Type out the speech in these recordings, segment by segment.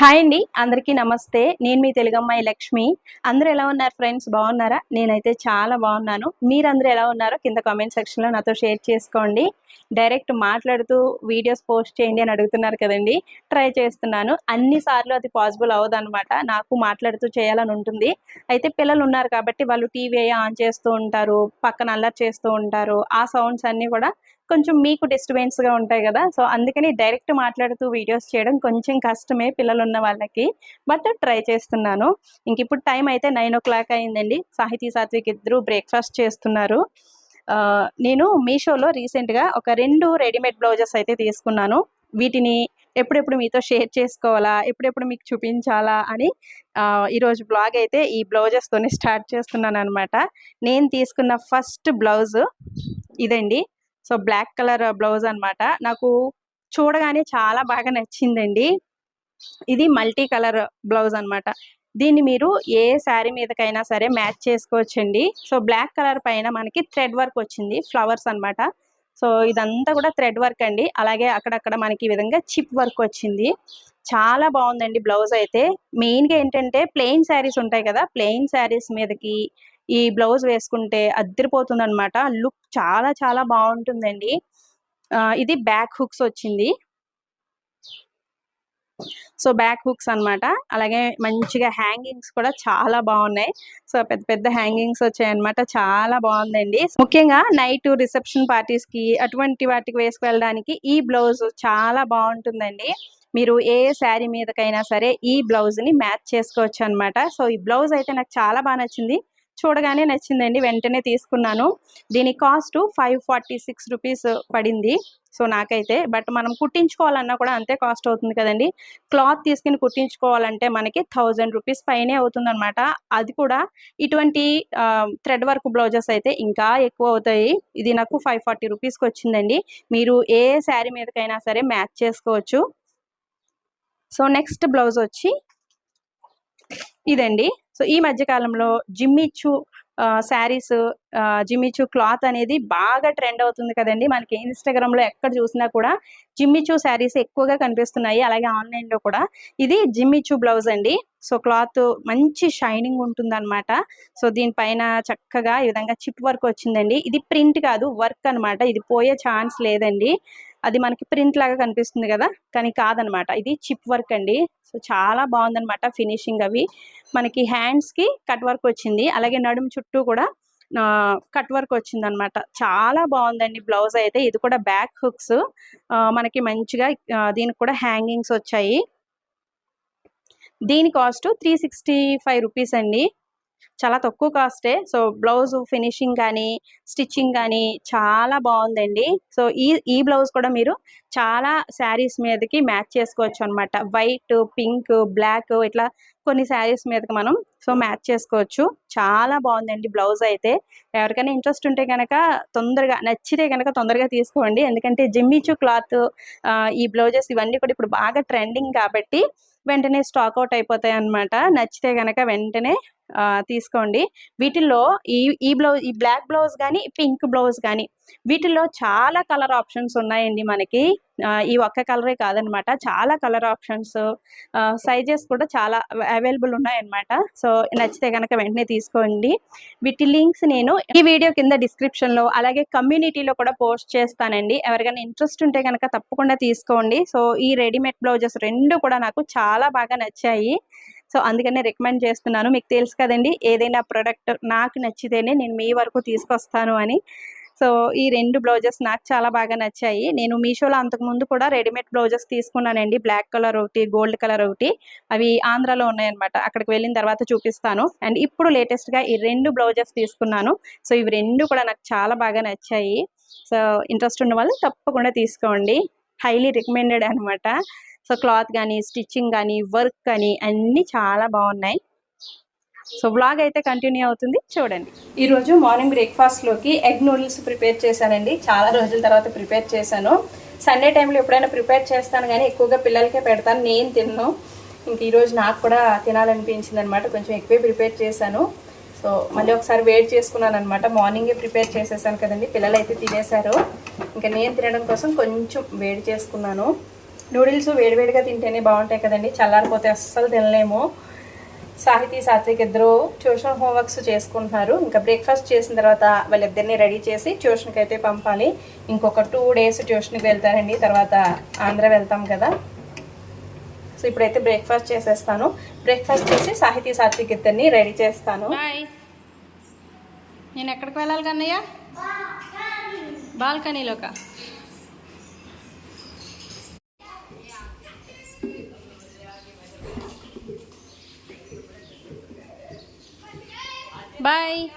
Hi అండి అందరికీ నమస్తే. నేను మీ తెలుగమ్మాయి లక్ష్మి. అందరూ ఎలా ఉన్నారు ఫ్రెండ్స్? బాగున్నారా? నేనైతే చాలా బాగున్నాను. మీరందరూ ఎలా ఉన్నారో కింద కామెంట్ సెక్షన్లో నాతో షేర్ చేసుకోండి. డైరెక్ట్ మాట్లాడుతూ వీడియోస్ పోస్ట్ చేయండి అని అడుగుతున్నారు కదండి. ట్రై చేస్తున్నాను. అన్నిసార్లు అది పాసిబుల్ అవ్వదన్నమాట. నాకు మాట్లాడుతూ చేయాలని ఉంటుంది. అయితే పిల్లలు ఉన్నారు కాబట్టి వాళ్ళు టీవీ ఆన్ చేస్తూ ఉంటారు పక్కన అల్లరి చేస్తూ ఉంటారు. ఆ సౌండ్స్ అన్నీ కూడా కొంచెం మీకు డిస్టర్బెన్స్గా ఉంటాయి కదా. సో అందుకని డైరెక్ట్ మాట్లాడుతూ వీడియోస్ చేయడం కొంచెం కష్టమే పిల్లలు ఉన్న వాళ్ళకి. బట్ ట్రై చేస్తున్నాను. ఇంక ఇప్పుడు టైం అయితే నైన్ ఓ క్లాక్ అయిందండి. సాహితీ సాత్విక్ ఇద్దరు బ్రేక్ఫాస్ట్ చేస్తున్నారు. నేను మీషోలో రీసెంట్గా ఒక రెండు రెడీమేడ్ బ్లౌజెస్ అయితే తీసుకున్నాను. వీటిని ఎప్పుడెప్పుడు మీతో షేర్ చేసుకోవాలా ఎప్పుడెప్పుడు మీకు చూపించాలా అని ఈరోజు బ్లాగ్ అయితే ఈ బ్లౌజెస్తోనే స్టార్ట్ చేస్తున్నాను అనమాట నేను తీసుకున్న ఫస్ట్ బ్లౌజ్ ఇదండి. సో బ్లాక్ కలర్ బ్లౌజ్ అన్నమాట. నాకు చూడగానే చాలా బాగా నచ్చిందండి. ఇది మల్టీ కలర్ బ్లౌజ్ అన్నమాట. దీన్ని మీరు ఏ శారీ మీదకైనా సరే మ్యాచ్ చేసుకోవచ్చండి. సో బ్లాక్ కలర్ పైన మనకి థ్రెడ్ వర్క్ వచ్చింది. ఫ్లవర్స్ అన్నమాట. సో ఇదంతా కూడా థ్రెడ్ వర్క్ అండి. అలాగే అక్కడక్కడ మనకి ఈ విధంగా చిప్ వర్క్ వచ్చింది. చాలా బాగుందండి బ్లౌజ్ అయితే. మెయిన్గా ఏంటంటే ప్లెయిన్ శారీస్ ఉంటాయి కదా. ప్లెయిన్ శారీస్ మీదకి ఈ బ్లౌజ్ వేసుకుంటే అద్దరిపోతుంది అనమాట లుక్ చాలా చాలా బాగుంటుందండి. ఇది బ్యాక్ హుక్స్ వచ్చింది. సో బ్యాక్ హుక్స్ అన్నమాట. అలాగే మంచిగా హ్యాంగింగ్స్ కూడా చాలా బాగున్నాయి. సో పెద్ద పెద్ద హ్యాంగింగ్స్ వచ్చాయన్నమాట. చాలా బాగుందండి. ముఖ్యంగా నైట్ రిసెప్షన్ పార్టీస్కి అటువంటి వాటికి వేసుకెళ్ళడానికి ఈ బ్లౌజ్ చాలా బాగుంటుందండి. మీరు ఏ శారీ మీదకైనా సరే ఈ బ్లౌజ్ని మ్యాచ్ చేసుకోవచ్చు అన్నమాట సో ఈ బ్లౌజ్ అయితే నాకు చాలా బాగా నచ్చింది. చూడగానే నచ్చిందండి వెంటనే తీసుకున్నాను. దీని cost five forty six rupees పడింది. సో నాకైతే బట్ మనం కుట్టించుకోవాలన్నా కూడా అంతే కాస్ట్ అవుతుంది కదండి. క్లాత్ తీసుకుని కుట్టించుకోవాలంటే మనకి థౌజండ్ రూపీస్ పైనే అవుతుందన్నమాట. అది కూడా ఇటువంటి థ్రెడ్ వర్క్ బ్లౌజెస్ అయితే ఇంకా ఎక్కువ అవుతాయి. ఇది నాకు ఫైవ్ ఫార్టీ రూపీస్కి వచ్చిందండి. మీరు ఏ శారీ మీదకైనా సరే మ్యాచ్ చేసుకోవచ్చు. సో నెక్స్ట్ బ్లౌజ్ వచ్చి ఇదండి. సో ఈ మధ్య కాలంలో జిమ్మిచ్చు శారీస్ జిమ్మిచ్చు క్లాత్ అనేది బాగా ట్రెండ్ అవుతుంది కదండి. మనకి ఇన్స్టాగ్రామ్లో ఎక్కడ చూసినా కూడా జిమ్మిచ్చు శారీస్ ఎక్కువగా కనిపిస్తున్నాయి. అలాగే ఆన్లైన్లో కూడా. ఇది జిమ్మిచ్చు బ్లౌజ్ అండి. సో క్లాత్ మంచి షైనింగ్ ఉంటుందన్నమాట. సో దీనిపైన చక్కగా ఈ విధంగా చిప్ వర్క్ వచ్చిందండి. ఇది ప్రింట్ కాదు వర్క్ అన్నమాట. ఇది పోయే ఛాన్స్ లేదండి. అది మనకి ప్రింట్ లాగా కనిపిస్తుంది కదా? కానీ కాదనమాట. ఇది చిప్ వర్క్ అండి. సో చాలా బాగుందనమాట ఫినిషింగ్ అవి. మనకి హ్యాండ్స్కి కట్ వర్క్ వచ్చింది. అలాగే నడుము చుట్టూ కూడా కట్ వర్క్ వచ్చింది అనమాట చాలా బాగుందండి బ్లౌజ్ అయితే. ఇది కూడా బ్యాక్ హుక్స్. మనకి మంచిగా దీనికి కూడా హ్యాంగింగ్స్ వచ్చాయి. దీని cost three sixty five rupees అండి. చాలా తక్కువ కాస్టే సో బ్లౌజ్ ఫినిషింగ్ కానీ స్టిచ్చింగ్ కానీ చాలా బాగుందండి. సో ఈ ఈ బ్లౌజ్ కూడా మీరు చాలా శారీస్ మీదకి మ్యాచ్ చేసుకోవచ్చు అనమాట వైట్ పింక్ బ్లాక్ ఇట్లా కొన్ని శారీస్ మీదకి మనం సో మ్యాచ్ చేసుకోవచ్చు. చాలా బాగుందండి బ్లౌజ్ అయితే. ఎవరికైనా ఇంట్రెస్ట్ ఉంటే కనుక తొందరగా నచ్చితే కనుక తొందరగా తీసుకోండి. ఎందుకంటే జిమ్మిచు క్లాత్ ఈ బ్లౌజెస్ ఇవన్నీ కూడా ఇప్పుడు బాగా ట్రెండింగ్ కాబట్టి వెంటనే స్టాక్ అవుట్ అయిపోతాయి అన్నమాట. నచ్చితే కనుక వెంటనే తీసుకోండి. వీటిల్లో ఈ ఈ బ్లౌజ్ ఈ బ్లాక్ బ్లౌజ్ కానీ పింక్ బ్లౌజ్ కానీ వీటిల్లో చాలా కలర్ ఆప్షన్స్ ఉన్నాయండి మనకి. ఈ ఒక్క కలరే కాదనమాట. చాలా కలర్ ఆప్షన్స్ సైజెస్ కూడా చాలా అవైలబుల్ ఉన్నాయన్నమాట సో నచ్చితే కనుక వెంటనే తీసుకోండి. వీటి లింక్స్ నేను ఈ వీడియో కింద డిస్క్రిప్షన్లో లో అలాగే కమ్యూనిటీలో కూడా పోస్ట్ చేస్తానండి. ఎవరికైనా ఇంట్రెస్ట్ ఉంటే కనుక తప్పకుండా తీసుకోండి. సో ఈ రెడీమేడ్ బ్లౌజెస్ రెండు కూడా నాకు చాలా బాగా నచ్చాయి. సో అందుకనే రికమెండ్ చేస్తున్నాను. మీకు తెలుసు కదండి ఏదైనా ప్రోడక్ట్ నాకు నచ్చితేనే నేను మీ వరకు తీసుకొస్తాను అని. సో ఈ రెండు బ్లౌజెస్ నాకు చాలా బాగా నచ్చాయి. నేను మీషోలో అంతకుముందు కూడా రెడీమేడ్ బ్లౌజెస్ తీసుకున్నానండి. బ్లాక్ కలర్ ఒకటి గోల్డ్ కలర్ ఒకటి. అవి ఆంధ్రాలో ఉన్నాయన్నమాట. అక్కడికి వెళ్ళిన తర్వాత చూపిస్తాను. అండ్ ఇప్పుడు లేటెస్ట్గా ఈ రెండు బ్లౌజెస్ తీసుకున్నాను. సో ఇవి రెండు కూడా నాకు చాలా బాగా నచ్చాయి. సో ఇంట్రెస్ట్ ఉన్న వాళ్ళు తప్పకుండా తీసుకోండి. హైలీ రికమెండెడ్ అనమాట సో క్లాత్ కానీ స్టిచ్చింగ్ కానీ వర్క్ కానీ అన్నీ చాలా బాగున్నాయి. సో బ్లాగ్ అయితే కంటిన్యూ అవుతుంది. చూడండి. ఈరోజు మార్నింగ్ బ్రేక్ఫాస్ట్లోకి ఎగ్ నూడిల్స్ ప్రిపేర్ చేశానండి. చాలా రోజుల తర్వాత ప్రిపేర్ చేశాను. సండే టైంలో ఎప్పుడైనా ప్రిపేర్ చేస్తాను కానీ ఎక్కువగా పిల్లలకే పెడతాను. నేను తిన్ను. ఇంక ఈరోజు నాకు కూడా తినాలనిపించింది అనమాట కొంచెం ఎక్కువే ప్రిపేర్ చేశాను. సో మళ్ళీ ఒకసారి వేడి చేసుకున్నాను అనమాట మార్నింగే ప్రిపేర్ చేసేసాను కదండి. పిల్లలు అయితే తినేశారు. ఇంకా నేను తినడం కోసం కొంచెం వేడి చేసుకున్నాను. నూడిల్స్ వేడివేడిగా తింటేనే బాగుంటాయి కదండి. చల్లారిపోతే అస్సలు తినలేము. సాహితీ సాత్విక్ ఇద్దరు ట్యూషన్ హోంవర్క్స్ చేసుకుంటున్నారు. ఇంకా బ్రేక్ఫాస్ట్ చేసిన తర్వాత వాళ్ళిద్దరిని రెడీ చేసి ట్యూషన్కి అయితే పంపాలి. ఇంకొక టూ డేస్ ట్యూషన్కి వెళ్తారండి. తర్వాత ఆంధ్ర వెళ్తాం కదా. సో ఇప్పుడైతే బ్రేక్ఫాస్ట్ చేసేస్తాను. బ్రేక్ఫాస్ట్ చేసి సాహితీ సాత్విక్ ఇద్దరిని రెడీ చేస్తాను. నేను ఎక్కడికి వెళ్ళాలి కన్నయ్య? బాల్కనీలోక? బాయ్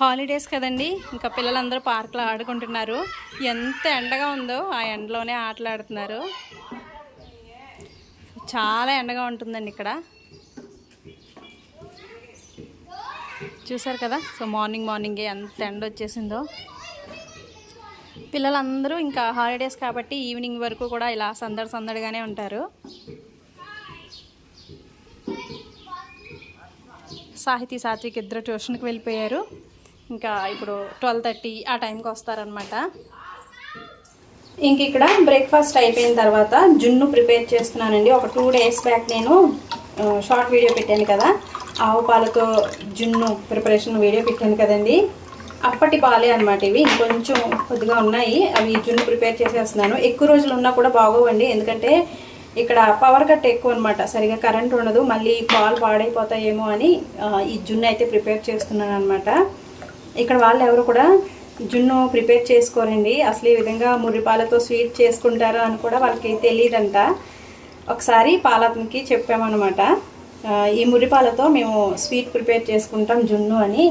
హాలిడేస్ కదండి. ఇంకా పిల్లలందరూ పార్క్లో ఆడుకుంటున్నారు. ఎంత ఎండగా ఉందో ఆ ఎండలోనే ఆటలాడుతున్నారు. చాలా ఎండగా ఉంటుందండి ఇక్కడ. చూసారు కదా? సో మార్నింగ్ మార్నింగే ఎంత ఎండ వచ్చేసిందో. పిల్లలందరూ ఇంకా హాలిడేస్ కాబట్టి ఈవినింగ్ వరకు కూడా ఇలా సందడి సందడిగానే ఉంటారు. సాహితీ సాత్విక్ ఇద్దరు ట్యూషన్కి వెళ్ళిపోయారు. ఇంకా ఇప్పుడు ట్వెల్వ్ థర్టీ ఆ టైంకి వస్తారనమాట ఇంక ఇక్కడ బ్రేక్ఫాస్ట్ అయిపోయిన తర్వాత జున్ను ప్రిపేర్ చేస్తున్నానండి. ఒక టూ డేస్ బ్యాక్ నేను షార్ట్ వీడియో పెట్టాను కదా. ఆవు పాలతో జున్ను ప్రిపరేషన్ వీడియో పెట్టాను కదండి. అప్పటి పాలే అనమాట ఇవి. ఇంకొంచెం కొద్దిగా ఉన్నాయి. అవి జున్ను ప్రిపేర్ చేసేస్తున్నాను. ఎక్కువ రోజులు ఉన్నా కూడా బాగోవండి. ఎందుకంటే ఇక్కడ పవర్ కట్ ఎక్కువ అనమాట సరిగా కరెంట్ ఉండదు. మళ్ళీ పాలు పాడైపోతాయేమో అని ఈ జున్ను అయితే ప్రిపేర్ చేస్తున్నాను అనమాట ఇక్కడ వాళ్ళు ఎవరు కూడా జున్ను ప్రిపేర్ చేసుకోరండి. అసలు ఈ విధంగా మురిపాలతో స్వీట్ చేసుకుంటారు అని కూడా వాళ్ళకి తెలియదంట ఒకసారి పాలతనికి చెప్పామన్నమాట. ఈ మురిపాలతో మేము స్వీట్ ప్రిపేర్ చేసుకుంటాం జున్ను అని.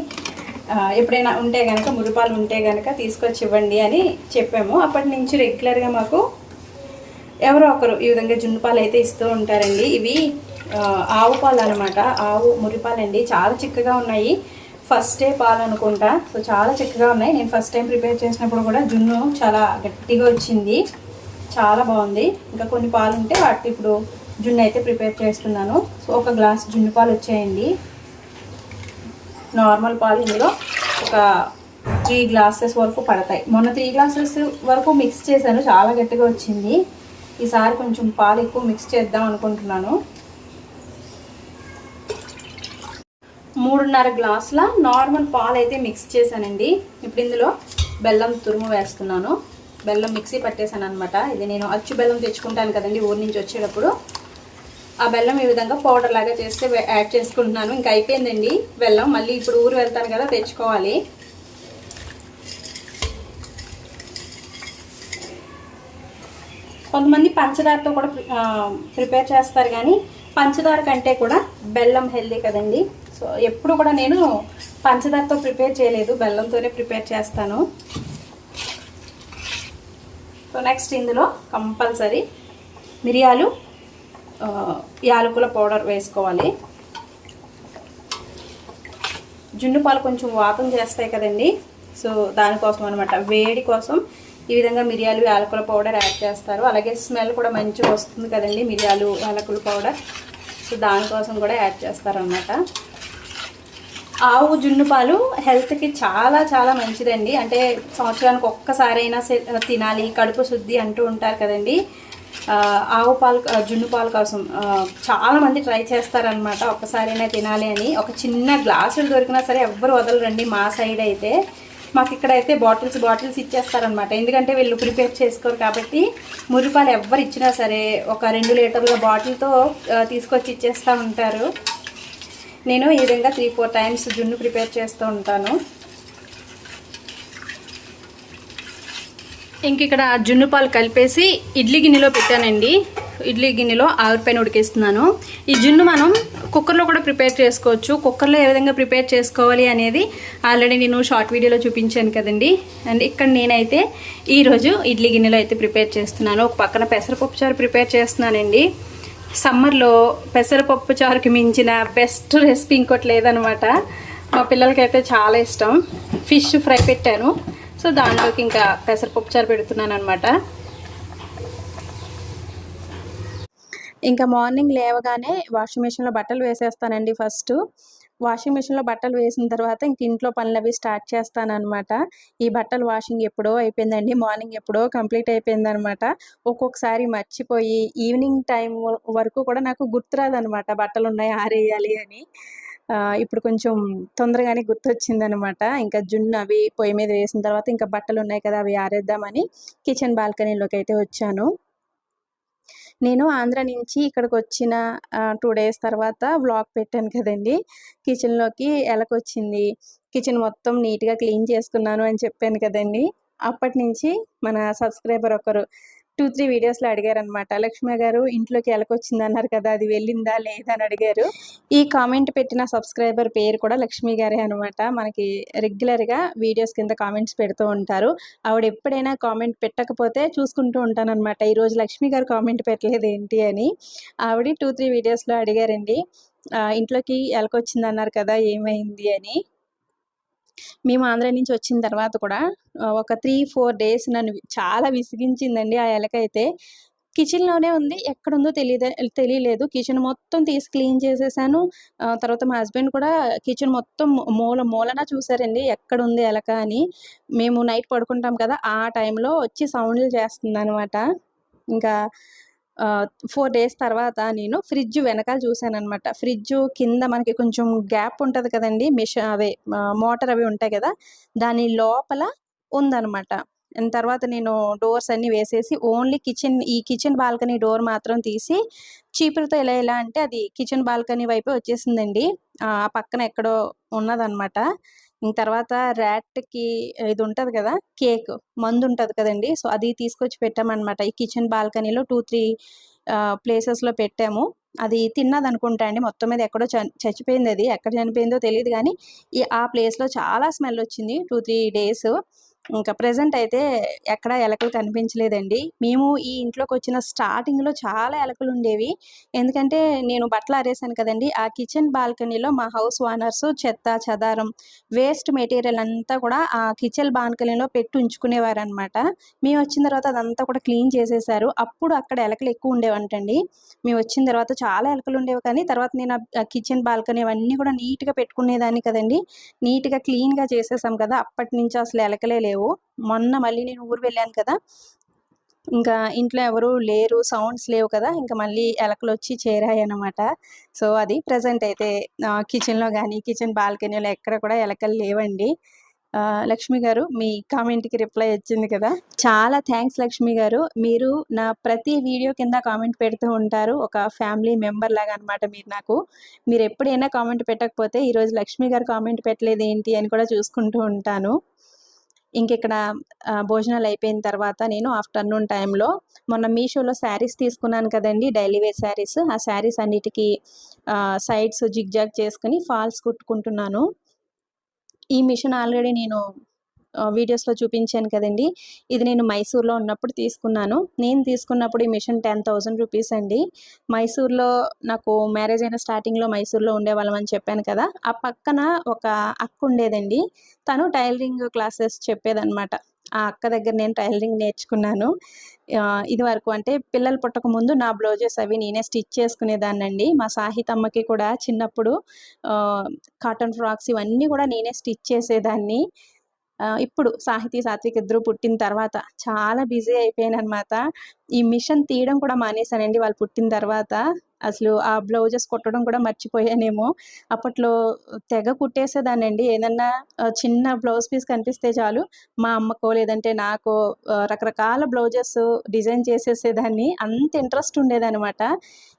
ఎప్పుడైనా ఉంటే కనుక మురిపాలు ఉంటే కనుక తీసుకొచ్చి ఇవ్వండి అని చెప్పాము. అప్పటి నుంచి రెగ్యులర్గా మాకు ఎవరో ఒకరు ఈ విధంగా జున్ను పాలు అయితే ఇస్తూ ఉంటారండి. ఇవి ఆవు పాలు అనమాట ఆవు మురిపాలండి. చాలా చిక్కగా ఉన్నాయి. ఫస్ట్ డే పాలు అనుకుంటా. సో చాలా చిక్కగా ఉన్నాయి. నేను ఫస్ట్ టైం ప్రిపేర్ చేసినప్పుడు కూడా జున్ను చాలా గట్టిగా వచ్చింది. చాలా బాగుంది. ఇంకా కొన్ని పాలు ఉంటే వాటి ఇప్పుడు జున్ను అయితే ప్రిపేర్ చేస్తున్నాను. సో ఒక గ్లాస్ జున్ను పాలు వచ్చాయండి. నార్మల్ పాలు ఇందులో ఒక త్రీ గ్లాసెస్ వరకు పడతాయి. మొన్న త్రీ గ్లాసెస్ వరకు మిక్స్ చేశాను. చాలా గట్టిగా వచ్చింది. ఈసారి కొంచెం పాలు ఎక్కువ మిక్స్ చేద్దాం అనుకుంటున్నాను. మూడున్నర గ్లాసుల నార్మల్ పాలు అయితే మిక్స్ చేశానండి. ఇప్పుడు ఇందులో బెల్లం తురుము వేస్తున్నాను. బెల్లం మిక్సీ పట్టేశాను అనమాట ఇది నేను అచ్చు బెల్లం తెచ్చుకుంటాను కదండి ఊరి నుంచి వచ్చేటప్పుడు. ఆ బెల్లం ఈ విధంగా పౌడర్ లాగా చేస్తే యాడ్ చేసుకుంటున్నాను. ఇంకా అయిపోయిందండి బెల్లం. మళ్ళీ ఇప్పుడు ఊరు వెళ్తాను కదా తెచ్చుకోవాలి. కొంతమంది పంచదారతో కూడా ప్రి- ప్రిపేర్ చేస్తారు కానీ పంచదార కంటే కూడా బెల్లం హెల్దీ కదండి. సో ఎప్పుడు కూడా నేను పంచదారతో ప్రిపేర్ చేయలేదు. బెల్లంతోనే ప్రిపేర్ చేస్తాను. సో నెక్స్ట్ ఇందులో కంపల్సరీ మిరియాలు యాలకుల పౌడర్ వేసుకోవాలి. జున్ను పాలు కొంచెం వాతం చేస్తాయి కదండి. సో దానికోసం అనమాట వేడి కోసం ఈ విధంగా మిరియాలు యాలకుల పౌడర్ యాడ్ చేస్తారు. అలాగే స్మెల్ కూడా మంచిగా వస్తుంది కదండి మిరియాలు యాలకుల పౌడర్. సో దానికోసం కూడా యాడ్ చేస్తారనమాట ఆవు జున్ను పాలు హెల్త్కి చాలా చాలా మంచిదండి. అంటే సంవత్సరానికి ఒక్కసారైనా తినాలి కడుపు శుద్ధి అంటూ ఉంటారు కదండి. ఆవు పాలు జున్ను పాలు కోసం చాలామంది ట్రై చేస్తారనమాట ఒక్కసారైనా తినాలి అని. ఒక చిన్న గ్లాసులు దొరికినా సరే ఎవ్వరు వదలరండి మా సైడ్ అయితే. మాకు ఇక్కడ అయితే బాటిల్స్ బాటిల్స్ ఇచ్చేస్తారనమాట ఎందుకంటే వీళ్ళు ప్రిపేర్ చేసుకోరు కాబట్టి మురిపాలు ఎవ్వరు ఇచ్చినా సరే ఒక రెండు లీటర్ల బాటిల్తో తీసుకొచ్చి ఇచ్చేస్తూ ఉంటారు. నేను ఈ విధంగా త్రీ ఫోర్ టైమ్స్ జున్ను ప్రిపేర్ చేస్తూ ఉంటాను. ఇంక ఇక్కడ జున్ను పాలు కలిపేసి ఇడ్లీ గిన్నెలో పెట్టానండి. ఇడ్లీ గిన్నెలో ఆవిరిపైన ఉడికిస్తున్నాను. ఈ జున్ను మనం కుక్కర్లో కూడా ప్రిపేర్ చేసుకోవచ్చు. కుక్కర్లో ఏ విధంగా ప్రిపేర్ చేసుకోవాలి అనేది ఆల్రెడీ నేను షార్ట్ వీడియోలో చూపించాను కదండి. అండ్ ఇక్కడ నేనైతే ఈరోజు ఇడ్లీ గిన్నెలో అయితే ప్రిపేర్ చేస్తున్నాను. ఒక పక్కన పెసరపప్పు చారు ప్రిపేర్ చేస్తున్నానండి. సమ్మర్లో పెసరపప్పు చారుకి మించిన బెస్ట్ రెసిపీ ఇంకోటి లేదనమాట. మా పిల్లలకైతే చాలా ఇష్టం. ఫిష్ ఫ్రై పెట్టాను. సో దాంట్లోకి ఇంకా పెసరపప్పు చారు పెడుతున్నాను అనమాట ఇంకా మార్నింగ్ లేవగానే వాషింగ్ మిషన్లో బట్టలు వేసేస్తానండి ఫస్ట్ వాషింగ్ మిషన్‌లో బట్టలు వేసిన తర్వాత ఇంక ఇంట్లో పనులు అవి స్టార్ట్ చేస్తానమాట ఈ బట్టలు వాషింగ్ ఎప్పుడో అయిపోయిందండి. మార్నింగ్ ఎప్పుడో కంప్లీట్ అయిపోయిందనమాట. ఒక్కొక్కసారి మర్చిపోయి ఈవినింగ్ టైం వరకు కూడా నాకు గుర్తురాదనమాట బట్టలున్నాయి ఆరేయాలి అని. ఇప్పుడు కొంచెం తొందరగానే గుర్తొచ్చిందనమాట. ఇంకా జున్ను అవి పొయ్యి మీద వేసిన తర్వాత ఇంకా బట్టలు ఉన్నాయి కదా! అవి ఆరేద్దామని కిచెన్ బాల్కనీలోకి అయితే వచ్చాను. నేను ఆంధ్ర నుంచి ఇక్కడికి వచ్చిన టూ డేస్ తర్వాత వ్లాగ్ పెట్టాను కదండీ! కిచెన్‌లోకి ఎలకొచ్చింది. కిచెన్ మొత్తం నీట్‌గా క్లీన్ చేసుకున్నాను అని చెప్పాను కదండీ! అప్పటినుంచి మన సబ్స్క్రైబర్ ఒకరు 2, 3 వీడియోస్‌లో అడిగారనమాట. లక్ష్మి గారు ఇంట్లోకి ఎలకొచ్చిందన్నారు కదా! అది వెళ్ళిందా? లేదా? అని అడిగారు. ఈ కామెంట్ పెట్టిన సబ్స్క్రైబర్ పేరు కూడా లక్ష్మి గారే అనమాట. మనకి రెగ్యులర్‌గా వీడియోస్ కింద కామెంట్స్ పెడుతూ ఉంటారు. ఆవిడ ఎప్పుడైనా కామెంట్ పెట్టకపోతే చూసుకుంటూ ఉంటానన్నమాట ఈరోజు లక్ష్మి గారు కామెంట్ పెట్టలేదు ఏంటి అని. ఆవిడ 2, 3 వీడియోస్‌లో అడిగారండి. ఇంట్లోకి ఎలకొచ్చింది అన్నారు కదా! ఏమైంది అని. మేము ఆంధ్ర నుంచి వచ్చిన తర్వాత కూడా ఒక 3, 4 డేస్ నన్ను చాలా విసిగించిందండి ఆ ఎలకైతే. కిచెన్‌లోనే ఉంది. ఎక్కడుందో తెలియదే తెలియలేదు. కిచెన్ మొత్తం తీసి క్లీన్ చేసేసాను. తర్వాత మా హస్బెండ్ కూడా కిచెన్ మొత్తం మూల మూలన చూసారండి ఎక్కడుంది ఎలక అని. మేము నైట్ పడుకుంటాం కదా! ఆ టైంలో వచ్చి సౌండ్‌లు చేస్తుందనమాట. ఇంకా ఫోర్ డేస్ తర్వాత నేను ఫ్రిడ్జ్ వెనకాల చూసాననమాట. ఫ్రిడ్జ్ కింద మనకి కొంచెం గ్యాప్ ఉంటుంది కదండి మిషన్ అవే మోటార్ అవి ఉంటాయి కదా! దాని లోపల ఉందనమాట. దాని తర్వాత నేను డోర్స్ అన్నీ వేసేసి ఓన్లీ కిచెన్ ఈ కిచెన్ బాల్కనీ డోర్ మాత్రం తీసి చీపురుతో ఎలా ఎలా అంటే అది కిచెన్ బాల్కనీ వైపే వచ్చేసిందండి. ఆ పక్కన ఎక్కడో ఉన్నదనమాట. తర్వాత ర్యాట్‌కి ఇది ఉంటుంది కదా! కేక్ మందు ఉంటుంది కదండి సో, అది తీసుకొచ్చి పెట్టామన్నమాట ఈ కిచెన్ బాల్కనీలో టూ త్రీ ప్లేసెస్‌లో పెట్టాము. అది తిన్నదనుకుంటా అండి. మొత్తం మీద ఎక్కడో చ అది ఎక్కడ చనిపోయిందో తెలియదు కానీ ఈ ఆ ప్లేస్‌లో చాలా స్మెల్ వచ్చింది టూ త్రీ డేస్. ఇంకా ప్రజెంట్ అయితే ఎక్కడ ఎలకలు కనిపించలేదండి. మేము ఈ ఇంట్లోకి వచ్చిన స్టార్టింగ్‌లో చాలా ఎలకలు ఉండేవి ఎందుకంటే నేను బట్టలు ఆరేసాను కదండీ! ఆ కిచెన్ బాల్కనీలో మా హౌస్ ఓనర్స్ చెత్త, చెదారం, వేస్ట్ మెటీరియల్ అంతా కూడా ఆ కిచెన్ బాల్కనీలో పెట్టి ఉంచుకునేవారనమాట. మేమొచ్చిన తర్వాత అదంతా కూడా క్లీన్ చేసేసారు. అప్పుడు అక్కడ ఎలకలు ఎక్కువ ఉండేవంటండి. మేము వచ్చిన తర్వాత చాలా ఎలకలు ఉండేవి కానీ తర్వాత నేను ఆ కిచెన్ బాల్కనీ అవన్నీ కూడా నీట్‌గా పెట్టుకునేదాన్ని కదండీ! నీట్‌గా క్లీన్‌గా చేసేసాం కదా! అప్పటి నుంచి అసలు ఎలకలే లేవు. మొన్న మళ్ళీ నేను ఊరు వెళ్ళాను కదా! ఇంకా ఇంట్లో ఎవరు లేరు. సౌండ్స్ లేవు కదా! ఇంకా మళ్ళీ ఎలకలు వచ్చి చేరాయి అనమాట సో, అది ప్రజెంట్ అయితే కిచెన్‌లో కానీ కిచెన్ బాల్కనీలో ఎక్కడ కూడా ఎలకలు లేవండి. లక్ష్మి గారు మీ కామెంట్‌కి రిప్లై వచ్చింది కదా! చాలా థ్యాంక్స్ లక్ష్మి గారు. మీరు నా ప్రతి వీడియో కింద కామెంట్ పెడుతూ ఉంటారు. ఒక ఫ్యామిలీ మెంబర్ లాగా అనమాట మీరు నాకు. మీరు ఎప్పుడైనా కామెంట్ పెట్టకపోతే ఈరోజు లక్ష్మి గారు కామెంట్ పెట్టలేదు ఏంటి అని కూడా చూసుకుంటూ ఉంటాను. ఇంకిక్కడ భోజనాలు అయిపోయిన తర్వాత నేను ఆఫ్టర్‌నూన్ టైంలో మొన్న మీషోలో శారీస్ తీసుకున్నాను కదండీ! Daily wear saris. ఆ శారీస్ అన్నిటికీ సైడ్స్ జిగ్‌జాగ్ చేసుకుని ఫాల్స్ కుట్టుకుంటున్నాను. ఈ మిషన్ ఆల్రెడీ నేను వీడియోస్‌లో చూపించాను కదండీ! ఇది నేను మైసూర్‌లో ఉన్నప్పుడు తీసుకున్నాను. నేను తీసుకున్నప్పుడు ఈ మిషన్ 10,000 రూపీస్ అండి. మైసూర్‌లో నాకు మ్యారేజ్ అయిన స్టార్టింగ్‌లో మైసూర్‌లో ఉండేవాళ్ళం అని చెప్పాను కదా! ఆ పక్కన ఒక అక్క ఉండేదండి. తను టైలరింగ్ క్లాసెస్ చెప్పేదనమాట. ఆ అక్క దగ్గర నేను టైలరింగ్ నేర్చుకున్నాను. ఇది ఇదివరకు అంటే పిల్లలు పుట్టకముందు నా బ్లౌజెస్ అవి నేనే స్టిచ్ చేసుకునేదాన్నండి. మా సాహితమ్మకి కూడా చిన్నప్పుడు కాటన్ ఫ్రాక్స్ ఇవన్నీ కూడా నేనే స్టిచ్ చేసేదాన్ని. ఇప్పుడు సాహితీ, సాత్విక్ ఇద్దరు పుట్టిన తర్వాత చాలా బిజీ అయిపోయాను అనమాట ఈ మిషన్ తీయడం కూడా మానేసానండి వాళ్ళు పుట్టిన తర్వాత. అసలు ఆ బ్లౌజెస్ కుట్టడం కూడా మర్చిపోయానేమో. అప్పట్లో తెగ కుట్టేసేదానండి ఏదన్నా చిన్న బ్లౌజ్ పీస్ కనిపిస్తే చాలు మా అమ్మకో లేదంటే నాకో రకరకాల బ్లౌజెస్ డిజైన్ చేసేసేదాన్ని. అంత ఇంట్రెస్ట్ ఉండేదనమాట.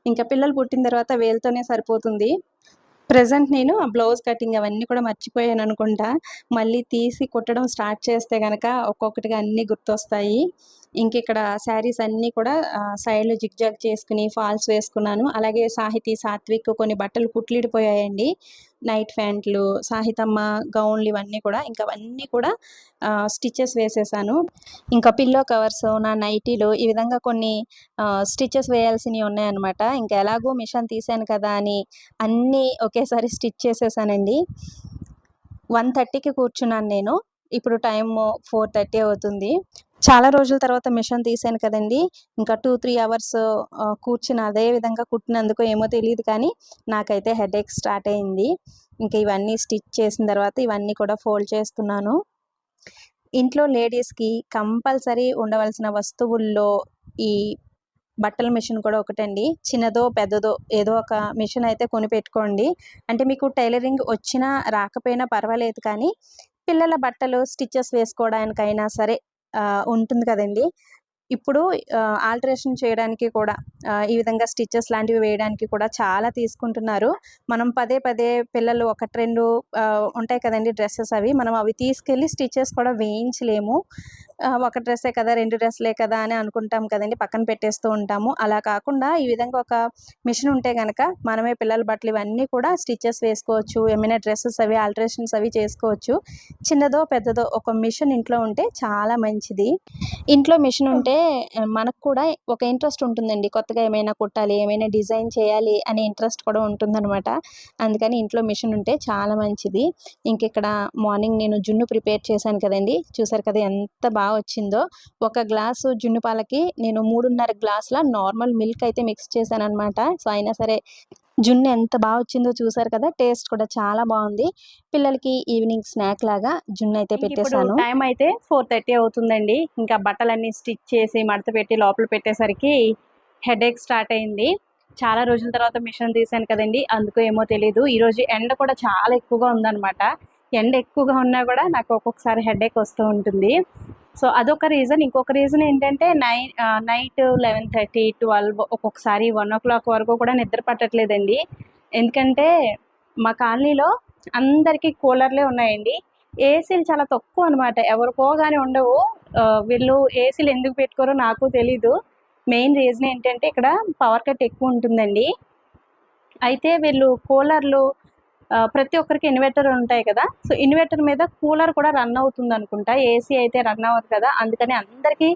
ఇంకా పిల్లలు పుట్టిన తర్వాత వేలతోనే సరిపోతుంది. ప్రెజెంట్ నేను ఆ బ్లౌజ్ కటింగ్ అవన్నీ కూడా మర్చిపోయాను అనుకుంటా మళ్ళీ తీసి కుట్టడం స్టార్ట్ చేస్తే కనుక ఒక్కొక్కటిగా అన్నీ గుర్తొస్తాయి. ఇంకిక్కడ శారీస్ అన్నీ కూడా సైడ్‌లో జిగ్‌జాగ్ చేసుకుని ఫాల్స్ వేసుకున్నాను. అలాగే సాహితీ, సాత్విక్ కొన్ని బట్టలు కుట్లిడిపోయాయండి. నైట్ ప్యాంట్లు, సాహితమ్మ గౌన్‌లు ఇవన్నీ కూడా ఇంకా అవన్నీ కూడా స్టిచ్చెస్ స్టిచెస్ వేసేసాను. ఇంకా పిల్లో కవర్స్, నా నైటీలు ఈ విధంగా కొన్ని ఆహ్, స్టిచెస్ వేయాల్సినయి ఉన్నాయన్నమాట. ఇంకా ఎలాగో మిషన్ తీశాను కదా! అని అన్నీ ఒకేసారి స్టిచ్ చేసేసానండి. 1:30కి కూర్చున్నాను నేను. ఇప్పుడు టైము 4:30 అవుతుంది. చాలా రోజుల తర్వాత మిషన్ తీసాను కదండీ! ఇంకా 2, 3 అవర్స్ కూర్చుని అదే విధంగా కుట్టినందుకో ఏమో తెలియదు కానీ, నాకైతే హెడేక్ స్టార్ట్ అయింది. ఇంకా ఇవన్నీ స్టిచ్ చేసిన తర్వాత ఇవన్నీ కూడా ఫోల్డ్ చేస్తున్నాను. ఇంట్లో లేడీస్‌కి కంపల్సరీ ఉండవలసిన వస్తువుల్లో ఈ బట్టల మిషన్ కూడా ఒకటండి. చిన్నదో, పెద్దదో ఏదో ఒక మిషన్ అయితే కొనిపెట్టుకోండి. అంటే మీకు టైలరింగ్ వచ్చినా, రాకపోయినా పర్వాలేదు కానీ, పిల్లల బట్టలు స్టిచ్చెస్ వేసుకోవడానికైనా సరే ఉంటుంది కదండీ! ఇప్పుడు ఆల్టరేషన్ చేయడానికి కూడా ఈ విధంగా స్టిచ్చెస్ లాంటివి వేయడానికి కూడా చాలా తీసుకుంటున్నారు. మనం పదే పదే పిల్లలు ఒకటి రెండు ఉంటాయి కదండి డ్రెస్సెస్ అవి. మనం అవి తీసుకెళ్ళి స్టిచ్చెస్ కూడా వేయించలేము. ఒక డ్రెస్సే కదా! రెండు డ్రెస్‌లే కదా! అని అనుకుంటాం కదండి పక్కన పెట్టేస్తూ ఉంటాము. అలా కాకుండా ఈ విధంగా ఒక మిషన్ ఉంటే కనుక మనమే పిల్లల బట్టలు ఇవన్నీ కూడా స్టిచ్చెస్ వేసుకోవచ్చు. ఏమైనా డ్రెస్సెస్ అవి ఆల్టరేషన్స్ అవి చేసుకోవచ్చు. చిన్నదో, పెద్దదో ఒక మిషన్ ఇంట్లో ఉంటే చాలా మంచిది. ఇంట్లో మిషన్ ఉంటే మనకు కూడా ఒక ఇంట్రెస్ట్ ఉంటుందండి. కొత్తగా ఏమైనా కుట్టాలి, ఏమైనా డిజైన్ చేయాలి అనే ఇంట్రెస్ట్ కూడా ఉంటుందనమాట. అందుకని ఇంట్లో మిషన్ ఉంటే చాలా మంచిది. ఇంకిక్కడ మార్నింగ్ నేను జున్ను ప్రిపేర్ చేశాను కదండి చూసారు కదా! ఎంత బాగా వచ్చిందో. ఒక గ్లాసు జున్ను పాలకి నేను 3:30 గ్లాసుల నార్మల్ మిల్క్ అయితే మిక్స్ చేశాను అనమాట సో, అయినా సరే జున్ను ఎంత బా వచ్చిందో చూసారు కదా! టేస్ట్ కూడా చాలా బావుంది. పిల్లలకి ఈవినింగ్ స్నాక్ లాగా జున్ను అయితే పెట్టేశాను. టైం అయితే 4:30 అవుతుందండి. ఇంకా బట్టలన్నీ స్టిచ్ చేసి, మడత పెట్టి లోపల పెట్టేసరికి హెడేక్ స్టార్ట్ అయింది. చాలా రోజుల తర్వాత మిషన్ తీశాను కదండీ! అందుకో ఏమో తెలీదు. ఈరోజు ఎండ కూడా చాలా ఎక్కువగా ఉందనమాట. ఎండ ఎక్కువగా ఉన్నా కూడా నాకు ఒక్కొక్కసారి హెడేక్ వస్తూ ఉంటుంది. సో, అదొక రీజన్. ఇంకొక రీజన్ ఏంటంటే నై నైట్ లెవెన్ థర్టీ ట్వెల్వ్ ఒక్కొక్కసారి 1:00 వరకు కూడా నిద్ర పట్టట్లేదండి. ఎందుకంటే మా కాలనీలో అందరికీ కూలర్‌లే ఉన్నాయండి. ఏసీలు చాలా తక్కువ అనమాట. ఎవరికో కానీ ఉండవు. వీళ్ళు ఏసీలు ఎందుకు పెట్టుకోరో నాకు తెలీదు. మెయిన్ రీజన్ ఏంటంటే ఇక్కడ పవర్ కట్ ఎక్కువ ఉంటుందండి. అయితే వీళ్ళు కూలర్‌లు ప్రతి ఒక్కరికి ఇన్వర్టర్ ఉంటాయి కదా! సో, ఇన్వర్టర్ మీద కూలర్ కూడా రన్ అవుతుంది అనుకుంటా ఏసీ అయితే రన్ అవ్వదు కదా! అందుకని అందరికీ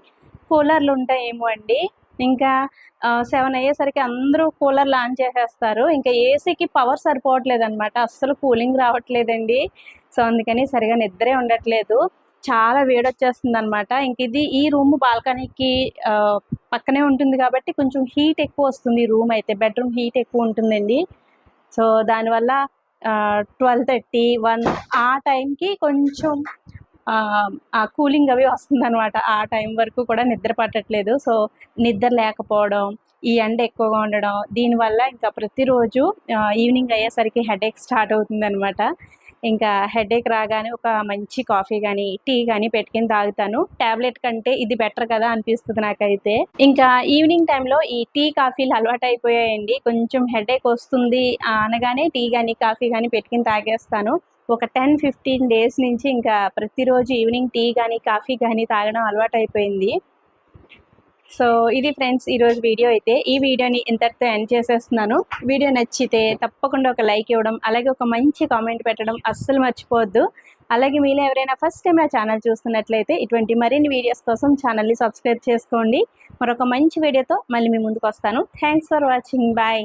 కూలర్‌లు ఉంటాయేమో అండి. ఇంకా సెవెన్ అయ్యేసరికి అందరూ కూలర్‌లు ఆన్ చేసేస్తారు. ఇంకా ఏసీకి పవర్ సరిపోవట్లేదు అనమాట అస్సలు కూలింగ్ రావట్లేదండి. సో, అందుకని సరిగా నిద్రే ఉండట్లేదు. చాలా వేడొచ్చేస్తుందనమాట. ఇంక ఇది ఈ రూమ్ బాల్కనీకి పక్కనే ఉంటుంది కాబట్టి కొంచెం హీట్ ఎక్కువొస్తుంది ఈ రూమ్ అయితే. బెడ్‌రూమ్ హీట్ ఎక్కువ ఉంటుందండి. సో, దానివల్ల ట్వెల్వ్ థర్టీ వన్ ఆ టైంకి కొంచెం ఆ కూలింగ్ అవి వస్తుందన్నమాట ఆ టైం వరకు కూడా నిద్ర పట్టట్లేదు. సో, నిద్ర లేకపోవడం, ఈ ఎండ ఎక్కువగా ఉండడం, దీనివల్ల ఇంకా ప్రతిరోజు ఈవినింగ్ అయ్యేసరికి హెడేక్ స్టార్ట్ అవుతుందనమాట. ఇంకా హెడేక్ రాగానే ఒక మంచి కాఫీ కానీ టీ కానీ పెట్టుకుని తాగుతాను. టాబ్లెట్ కంటే ఇది బెటర్ కదా! అనిపిస్తుంది నాకైతే. ఇంకా ఈవినింగ్ టైంలో ఈ టీ, కాఫీలు అలవాటు అయిపోయాయండి కొంచెం హెడేక్ వస్తుంది అనగానే టీ కానీ కాఫీ కానీ పెట్టుకుని తాగేస్తాను. ఒక 10, 15 డేస్ నుంచి ఇంకా ప్రతిరోజు ఈవినింగ్ టీ కానీ కాఫీ కానీ తాగడం అలవాటు అయిపోయింది సో, ఇది ఫ్రెండ్స్ ఈరోజు వీడియో అయితే. ఈ వీడియోని ఇంతటితో ఎండ్ చేసేస్తున్నాను. వీడియో నచ్చితే తప్పకుండా ఒక లైక్ ఇవ్వడం, అలాగే ఒక మంచి కామెంట్ పెట్టడం అస్సలు మర్చిపోవద్దు. అలాగే మీలో ఎవరైనా ఫస్ట్ టైం నా ఛానల్ చూస్తున్నట్లయితే ఇటువంటి మరిన్ని వీడియోస్ కోసం ఛానల్‌ని సబ్స్క్రైబ్ చేసుకోండి. మరొక మంచి వీడియోతో మళ్ళీ మీ ముందుకొస్తాను. Thanks for watching. బాయ్.